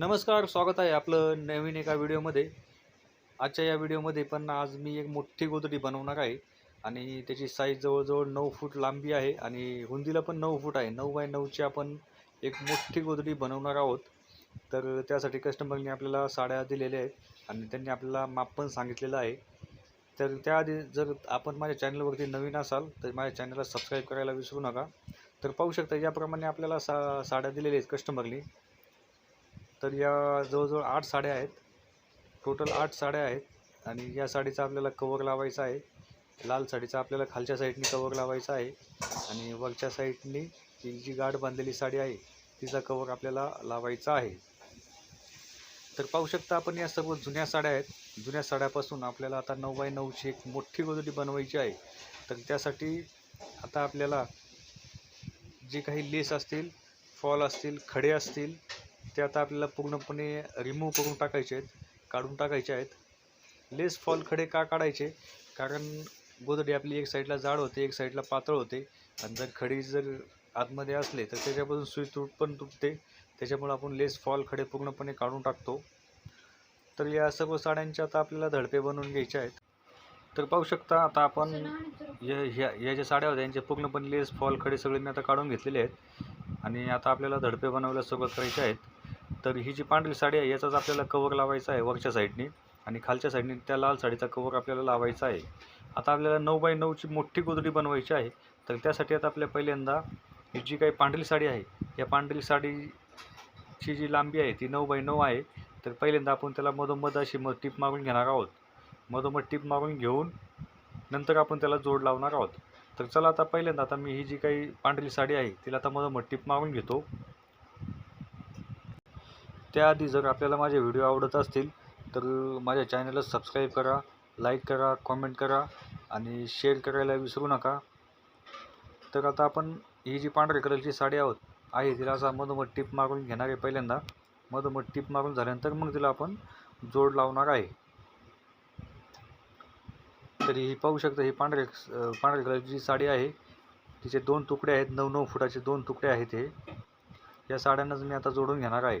नमस्कार स्वागत आहे आपलं नवीन एका व्हिडिओमध्ये. आजच्या या व्हिडिओमध्ये पण आज मी एक मोठी गोदडी बनवणार आहे आणि त्याची साईज जवळजवळ नऊ फूट लांबी आहे आणि हुंदीला पण नऊ फूट आहे. नऊ बाय नऊची आपण एक मोठी गोदडी बनवणार आहोत. तर त्यासाठी कस्टमरने आपल्याला साड्या दिलेल्या आहेत आणि त्यांनी आपल्याला माप पण सांगितलेलं आहे. तर त्याआधी जर आपण माझ्या चॅनलवरती नवीन असाल तर माझ्या चॅनलला सबस्क्राईब करायला विसरू नका. तर पाहू शकता याप्रमाणे आपल्याला सा साड्या दिलेल्या आहेत कस्टमरनी तर या जवळजवळ आठ साड्या आहेत. टोटल आठ साड्या आहेत. आणि या साडीचा आपल्याला कवर लावायचा आहे. लाल साडीचा आपल्याला खालच्या साईडनी कवर लावायचा आहे. आणि वरच्या साईडनी ती जी गाठ बांधलेली साडी आहे तिचा कवर आपल्याला लावायचा आहे. तर पाहू शकता आपण या सर्व जुन्या साड्या आहेत. जुन्या साड्यापासून आपल्याला आता नऊ बाय नऊची एक मोठी गोदडी बनवायची आहे. तर त्यासाठी आता आपल्याला जे काही लेस असतील फॉल असतील खडे असतील ते आता आपल्याला पूर्णपणे रिमूव्ह करून टाकायचे आहेत काढून टाकायचे आहेत. लेस फॉल खडे का काढायचे? कारण गोदडी आपली एक साईडला जाड होते एक साईडला पातळ होते. आणि जर खडी जर आतमध्ये असले तर त्याच्यापासून सुई तुट पण तुटते. त्याच्यामुळे आपण लेस फॉल खडे पूर्णपणे काढून टाकतो. तर या सर्व साड्यांच्या आता आपल्याला धडपे बनवून घ्यायचे आहेत. तर पाहू शकता आता आपण या ह्या या ज्या साड्या होत्या यांचे पूर्णपणे लेस फॉल खडे सगळे मी आता काढून घेतलेले आहेत. आणि आता आपल्याला धडपे बनवायला सुरुवात करायची आहेत. तर ही जी पांढरी साडी आहे याचाच आपल्याला कवर लावायचा आहे वरच्या साईडनी आणि खालच्या साईडने त्या लाल साडीचा कवर आपल्याला लावायचा आहे. आता आपल्याला नऊ बाय नऊची मोठी गोदडी बनवायची आहे. तर त्यासाठी आता आपल्या पहिल्यांदा ही जी काही पांढरी साडी आहे या पांढरी साडीची जी लांबी आहे ती नऊ बाय नऊ आहे. तर पहिल्यांदा आपण त्याला मधोमध अशी मग टीप मारून घेणार आहोत. मधोमध टीप मारून घेऊन नंतर आपण त्याला जोड लावणार आहोत. तर चला आता पहिल्यांदा आता मी ही जी काही पांढरी साडी आहे तिला आता मधोमध टिप मारून घेतो. त्याआधी जर आपल्याला माझे व्हिडिओ आवडत असतील तर माझ्या चॅनलला सबस्क्राईब करा लाईक करा कॉमेंट करा आणि शेअर करायला विसरू नका. तर आता आपण ही जी पांढऱ्या कलरची साडी आहोत आहे तिला असा मधोमध टीप मारून घेणार आहे पहिल्यांदा. मधोमध टीप मारून झाल्यानंतर मग तिला आपण जोड लावणार आहे. तरी ही पाहू शकता ही पांढऱ्या पांढऱ्या कलरची जी साडी आहे तिचे दोन तुकडे आहेत नऊ नऊ फुटाचे दोन तुकडे आहेत हे. या साड्यांनाच मी आता जोडून घेणार आहे.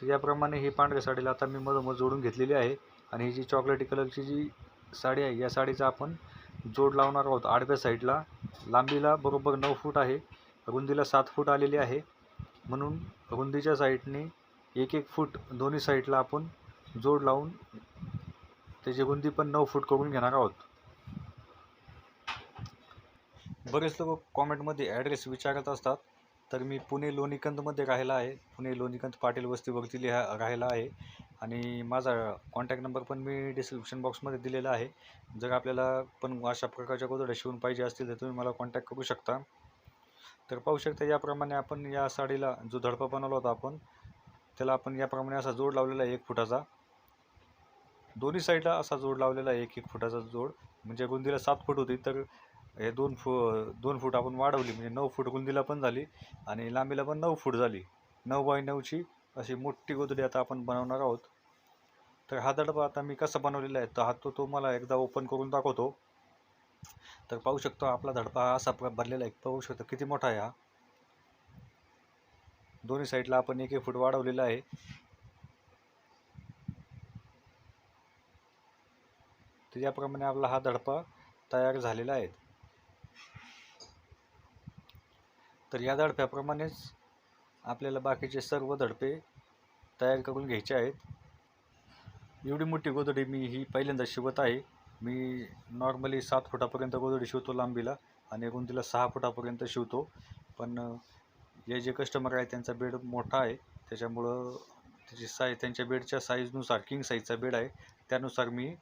तर याप्रमाणे ही पांढऱ्या साडीला आता मी मधोमध जोडून घेतलेली आहे आणि ही जी चॉकलेटी कलरची जी साडी आहे या साडीचा आपण जोड लावणार आहोत आडव्या साईडला. लांबीला बरोबर नऊ फूट आहे रुंदीला सात फूट आलेली आहे. म्हणून रुंदीच्या साईडने एक एक फूट दोन्ही साईडला आपण जोड लावून त्याची बुंदी पण नऊ फूट करून घेणार आहोत. बरेच लोक कॉमेंटमध्ये ॲड्रेस विचारत असतात. तर मी पुणे लोणीकंदमध्ये राहिला आहे. पुणे लोणीकंद पाटील वस्तीवरती लिहा राहिला आहे. आणि माझा कॉन्टॅक्ट नंबर पण मी डिस्क्रिप्शन बॉक्समध्ये दिलेला आहे. जर आपल्याला पण अशा प्रकारच्या गोदड्या शिवून पाहिजे असतील तर तुम्ही मला कॉन्टॅक्ट करू शकता. तर पाहू शकता याप्रमाणे आपण या साडीला जो धडपा बनवला होता आपण त्याला आपण याप्रमाणे असा जोड लावलेला आहे एक फुटाचा. दोन्ही साईडला असा जोड लावलेला आहे एक एक फुटाचा जोड. म्हणजे गुंदीला सात फूट होती तर हे दोन फु दोन फूट आपण वाढवली. म्हणजे नऊ फूट गुंदीला पण झाली आणि लांबीला पण नऊ फूट झाली. नऊ बाय नऊची अशी मोठी गोदडी आता आपण बनवणार आहोत. तर हा दडपा आता मी कसा बनवलेला आहे तर हा तो तुम्हाला एकदा ओपन करून दाखवतो. तर पाहू शकतो आपला धडपा हा असा भरलेला आहे. पाहू शकतो किती मोठा आहे हा. दोन्ही साईडला आपण एक एक फूट वाढवलेला आहे. तर याप्रमाणे आपला हा धडपा तयार झालेला आहे. तर या धडप्याप्रमाणेच आपल्याला बाकीचे सर्व धडपे तयार करून घ्यायचे आहेत. एवढी मोठी गोदडी मी ही पहिल्यांदा शिवत आहे. मी नॉर्मली सात फुटापर्यंत गोदडी शिवतो लांबीला आणि रुंदीला सहा फुटापर्यंत शिवतो. पण हे जे कस्टमर आहे त्यांचा बेड मोठा आहे. त्याच्यामुळं त्याची साईज त्यांच्या बेडच्या साईजनुसार किंग साईजचा बेड आहे. त्यानुसार मी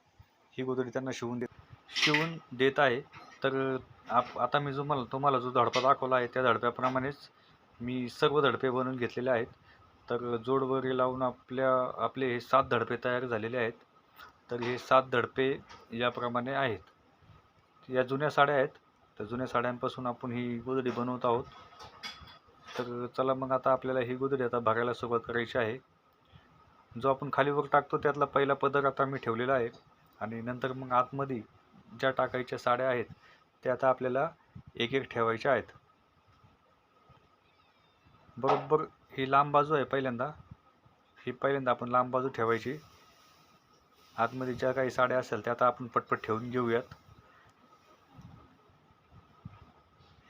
ही गोदडी त्यांना शिवून देत शिवून देत आहे. तर आप आता मी जो मला तुम्हाला जो धडपा दाखवला आहे त्या धडप्याप्रमाणेच मी सर्व धडपे बनवून घेतलेले आहेत. तर जोड वगैरे लावून आपल्या आपले हे सात धडपे तयार झालेले आहेत. तर हे सात धडपे याप्रमाणे आहेत. या जुन्या साड्या आहेत. तर जुन्या साड्यांपासून आपण ही गोदडी बनवत आहोत. तर चला मग आता आपल्याला ही गोदडी आता भरायला सुरुवात करायची आहे. जो आपण खालीवर टाकतो त्यातला पहिला पदर आता मी ठेवलेला आहे. आणि नंतर मग आतमध्ये ज्या टाकायच्या साड्या आहेत त्या आता आपल्याला एक एक ठेवायच्या आहेत. बरोबर ही लांब बाजू आहे पहिल्यांदा. ही पहिल्यांदा आपण लांब बाजू ठेवायची. आतमध्ये ज्या काही साड्या असेल त्या आता आपण पटपट ठेवून घेऊयात.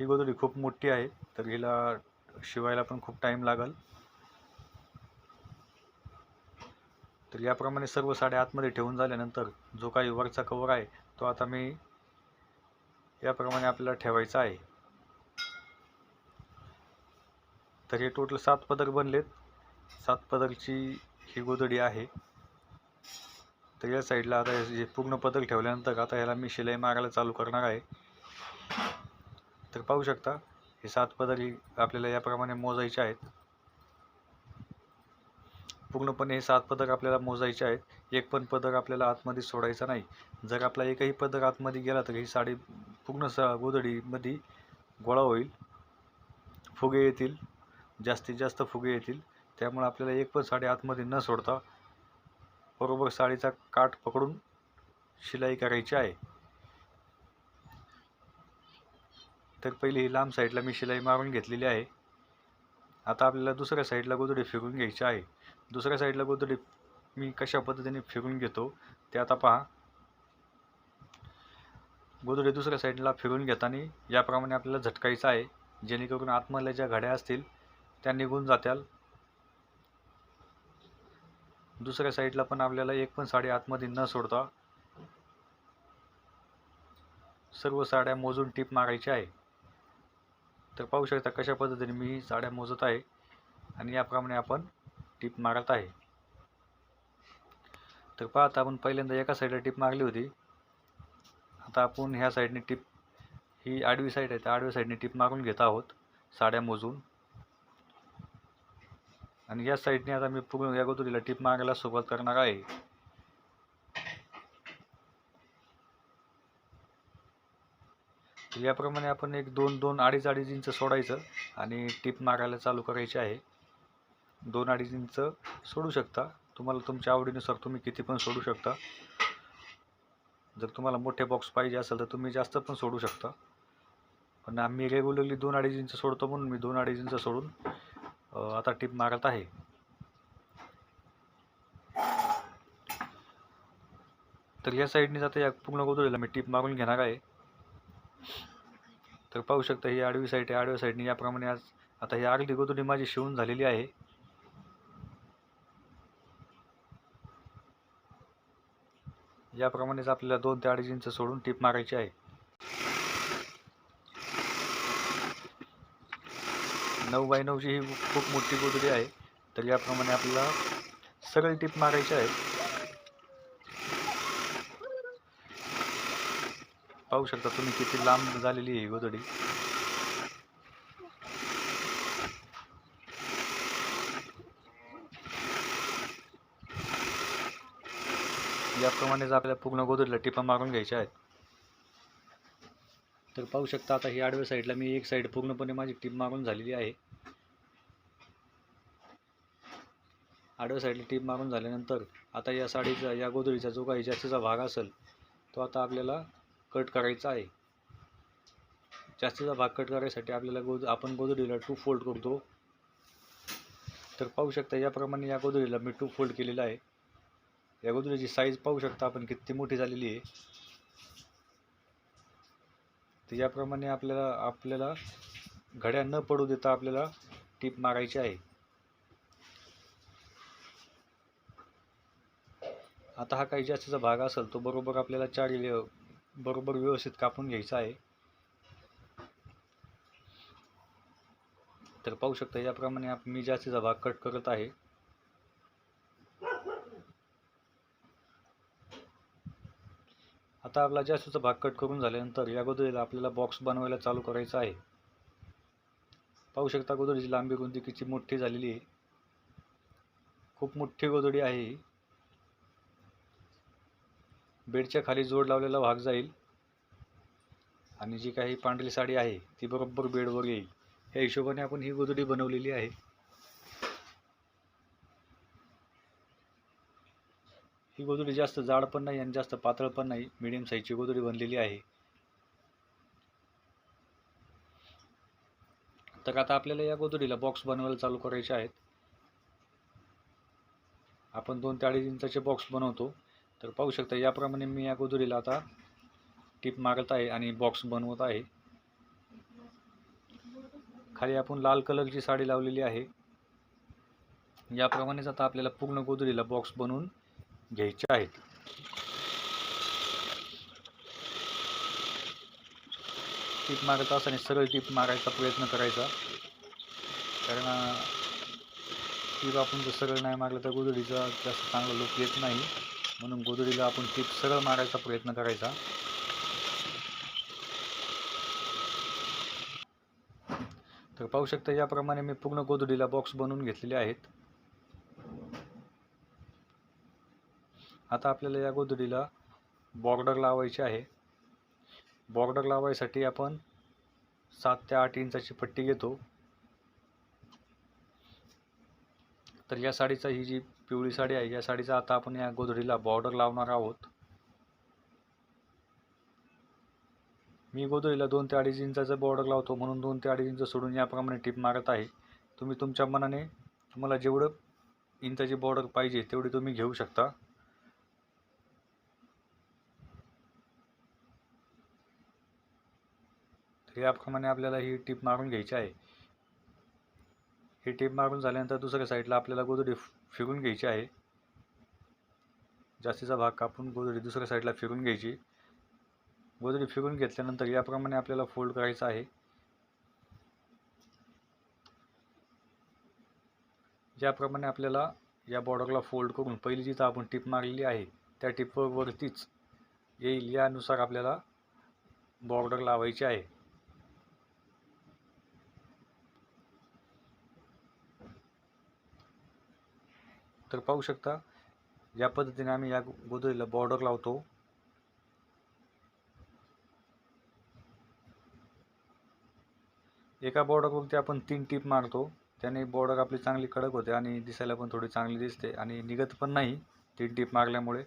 ही गोधडी खूप मोठी आहे तर हिला शिवायला पण खूप टाईम लागल. तर याप्रमाणे सर्व साड्या आतमध्ये ठेवून झाल्यानंतर जो काही वरचा कवर आहे तो आता मी याप्रमाणे आपल्याला ठेवायचा आहे. तर हे टोटल सात पदर बनलेत. सात पदरची ही गोधडी आहे. तर या साईडला आता हे पूर्ण पदर ठेवल्यानंतर आता ह्याला मी शिलाई मारायला चालू करणार आहे. तर पाहू शकता हे सात पदर ही आपल्याला याप्रमाणे मोजायचे आहेत. पूर्णपणे हे सात पदक आपल्याला मोजायचे आहेत. एक पण पदक आपल्याला आतमध्ये सोडायचा नाही. जर आपला एकही पदर आतमध्ये गेला तर ही साडी पूर्ण स गोधडीमध्ये गोळा होईल. फुगे येतील. जास्तीत जास्त फुगे येतील. त्यामुळे आपल्याला एक पण साडी आतमध्ये न सोडता बरोबर साडीचा काठ पकडून शिलाई करायची आहे. तर पहिली ही लांब साईडला मी शिलाई मारून घेतलेली आहे. आता आपल्याला दुसऱ्या साईडला गोधडी फिरून घ्यायची आहे. दुसऱ्या साईडला गोधडी मी कशा पद्धतीने फिरून घेतो ते आता पहा. गोधडी दुसऱ्या साईडला फिरून घेताना याप्रमाणे आपल्याला झटकायचं आहे. जेणेकरून आतमधल्या ज्या घड्या असतील त्या निघून जात्याल. दुसऱ्या साईडला पण आपल्याला एक पण साडी आतमध्ये न सोडता सर्व साड्या मोजून टीप मारायची आहे. तर पाहू शकता कशा पद्धतीने मी साड्या मोजत आहे. आणि याप्रमाणे आपण टीप मारत आहे. तर पाहता आपण पहिल्यांदा एका साईडला टीप मारली होती. आता आपण ह्या साईडने टीप ही आडवी साईड आहे त्या आडव्या साईडने टीप मारून घेत आहोत साड्या मोजून. आणि या साईडने आता मी पूर्ण या गोधडीला टीप मारायला सुरुवात करणार आहे. याप्रमाणे आपण एक दोन दोन अडीच अडीच इंच सोडायचं आणि टीप मारायला चालू करायची आहे. दोन अडीच इंच सोडू शकता. तुम्हाला तुमच्या आवडीनुसार तुम्ही किती पण सोडू शकता. जर तुम्हाला मोठे बॉक्स पाहिजे असेल तर तुम्ही जास्त पण सोडू शकता. पण आम्ही रेग्युलरली दोन अडीच इंच सोडतो म्हणून मी दोन अडीच इंच सोडून आता टिप मारत आहे. तर या साईडने आता या पूर्ण गोधडीला मी टिप मारून घेणार आहे. तर पाहू शकता ही आडवी साईड आहे. आडव्या साईडने याप्रमाणे आज आता ही आगली गोदोडी माझी शिवून झालेली आहे. याप्रमाणेच आपल्याला दोन ते अडीच इंच सोडून टीप मारायची आहे. नऊ बाय नऊची ही खूप मोठी गोदडी आहे तर याप्रमाणे आपल्याला सगळे टीप मारायचे आहे. पाहू शकता तुम्ही किती लांब झालेली आहे ही गोधडी याप्रमाणेच आपल्याला पूर्ण गोधडीला टिपा मारून घ्यायच्या आहेत. तर पाहू शकता आता ही आडव्या साईडला मी एक साईड पूर्णपणे माझी टीप मारून झालेली आहे. आडव्या साईडला टीप मारून झाल्यानंतर आता या साडीचा या गोधडीचा जो काही जास्तीचा भाग असेल तो आता आपल्याला कट करायचा आहे. जास्तीचा भाग कट करायसाठी आपल्याला गोद आपण गोधडीला टू फोल्ड करतो. तर पाहू शकता याप्रमाणे या गोधडीला मी टू फोल्ड केलेला आहे. या गोदरेजची साईज पाहू शकता आपण किती मोठी झालेली आहे. तर याप्रमाणे आपल्याला आपल्याला घड्या न पडू देता आपल्याला टीप मारायची आहे. आता हा काही जास्तीचा भाग असेल तो बरोबर आपल्याला चारी बरोबर व्यवस्थित कापून घ्यायचा आहे. तर पाहू शकता याप्रमाणे आप मी जास्तीचा भाग कट करत आहे. आता आपला जास्तीचा भाग कट करून झाल्यानंतर या गोदरीला आपल्याला बॉक्स बनवायला चालू करायचा आहे. पाहू शकता गोदडीची लांबी रुंदी किती मोठी झालेली आहे. खूप मोठी गोदडी आहे. ही बेडच्या खाली जोड लावलेला भाग जाईल. आणि जी काही पांढरी साडी आहे ती बरोबर बेडवर येईल. या हिशोबाने आपण ही गोदडी बनवलेली आहे. ही गोधडी जास्त जाड पण नाही आणि जास्त पातळ पण नाही. मिडियम साईजची गोधडी बनलेली आहे. तर आता आपल्याला या गोदडीला बॉक्स बनवायला चालू करायचे आहेत. आपण दोन ते अडीच इंचाचे बॉक्स बनवतो. तर पाहू शकता याप्रमाणे मी या गोदडीला आता टीप मागत आहे आणि बॉक्स बनवत आहे. खाली आपण लाल कलरची साडी लावलेली आहे. याप्रमाणेच आता आपल्याला पूर्ण गोदडीला बॉक्स बनवून घ्यायचे आहेत. टीप मारत असताना सरळ टीप मारायचा प्रयत्न करायचा. कारण टीप आपण जर सरळ नाही मारलं तर गोदडीचा जास्त चांगला लुक येत नाही. म्हणून गोदडीला आपण टीप सरळ मारायचा प्रयत्न करायचा. तर पाहू शकता याप्रमाणे मी पूर्ण गोदडीला बॉक्स बनवून घेतलेले आहेत. आता आपल्याला या गोधडीला बॉर्डर लावायची आहे. बॉर्डर लावायसाठी आपण सात ते आठ इंचाची पट्टी घेतो. तर या साडीचा ही जी पिवळी साडी आहे या साडीचा आता आपण या गोधडीला बॉर्डर लावणार आहोत. मी गोधडीला दोन ते अडीच इंचाचा बॉर्डर लावतो म्हणून दोन ते अडीच इंच सोडून याप्रमाणे टिप मारत आहे. तुम्ही तुमच्या मनाने तुम्हाला जेवढं इंचाची बॉर्डर पाहिजे तेवढी तुम्ही घेऊ शकता. याप्रमाणे आपल्याला ही टीप मारून घ्यायची आहे. ही टीप मारून झाल्यानंतर दुसऱ्या साईडला आपल्याला गोदडी फिरून घ्यायची आहे. जास्तीचा भाग कापून गोदडी दुसऱ्या साईडला फिरून घ्यायची. गोदडी फिरून घेतल्यानंतर याप्रमाणे आपल्याला फोल्ड करायचं आहे. ज्याप्रमाणे आपल्याला या बॉर्डरला फोल्ड करून पहिली जिथं आपण टीप मारलेली आहे त्या टिपवरतीच येईल यानुसार आपल्याला बॉर्डर लावायची आहे. तर पाहू शकता या पद्धतीने आम्ही या गोदडीला बॉर्डर लावतो. एका बॉर्डरवरती आपण तीन टीप मारतो. त्याने बॉर्डर आपली चांगली कडक होते आणि दिसायला पण थोडी चांगली दिसते आणि निघत पण नाही तीन टीप मारल्यामुळे.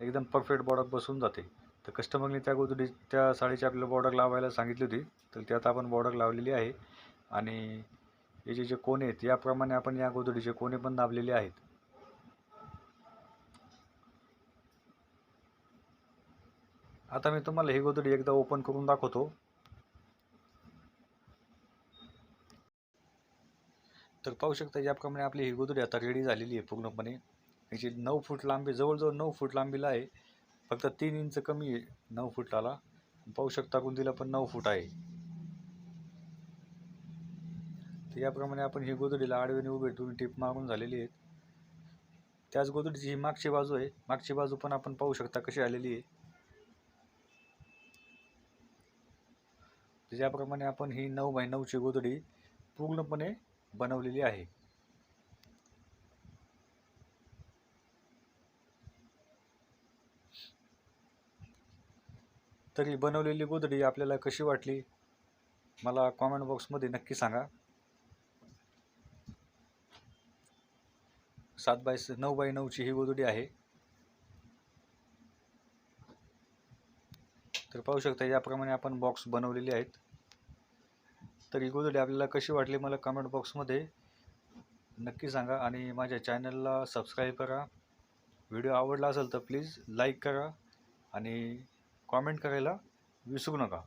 एकदम परफेक्ट बॉर्डर बसून जाते. तर कस्टमरने त्या गोदडी त्या साडीची आपल्याला बॉर्डर लावायला सांगितली होती. तर त्यात आपण बॉर्डर लावलेली आहे. आणि याचे जे कोणे आहेत याप्रमाणे आपण या गोधडीचे कोणे पण दाबलेले आहेत. आता मी तुम्हाला ही गोधडी एकदा ओपन करून दाखवतो. तर पाहू शकता याप्रमाणे आपली ही गोदडी आता रेडी झालेली आहे पूर्णपणे. याची नऊ फूट लांबी जवळजवळ नऊ फूट लांबीला आहे. फक्त तीन इंच कमी आहे नऊ फुटाला. पाहू शकता गुंदीला पण नऊ फूट आहे. तर याप्रमाणे आपण ही गोदडीला आडव्याने उभे ठेवून टीप मारून झालेली आहेत. त्याच गोदडीची ही मागची बाजू आहे. मागची बाजू पण आपण पाहू शकता कशी आलेली आहे. ज्याप्रमाणे आपण ही नऊ बाय नऊची गोदडी पूर्णपणे बनवलेली आहे. तरी बनवलेली गोदडी आपल्याला कशी वाटली? मला कॉमेंट बॉक्समध्ये नक्की सांगा. सात बाय नऊ बाय नऊची ही गोदडी आहे. तर पाहू शकता याप्रमाणे आपण बॉक्स बनवलेले आहेत. तर ही गोदडी आपल्याला कशी वाटली मला कमेंट बॉक्समध्ये नक्की सांगा आणि माझ्या चॅनलला सबस्क्राईब करा. व्हिडिओ आवडला असेल तर प्लीज लाईक करा आणि कॉमेंट करायला विसरू नका.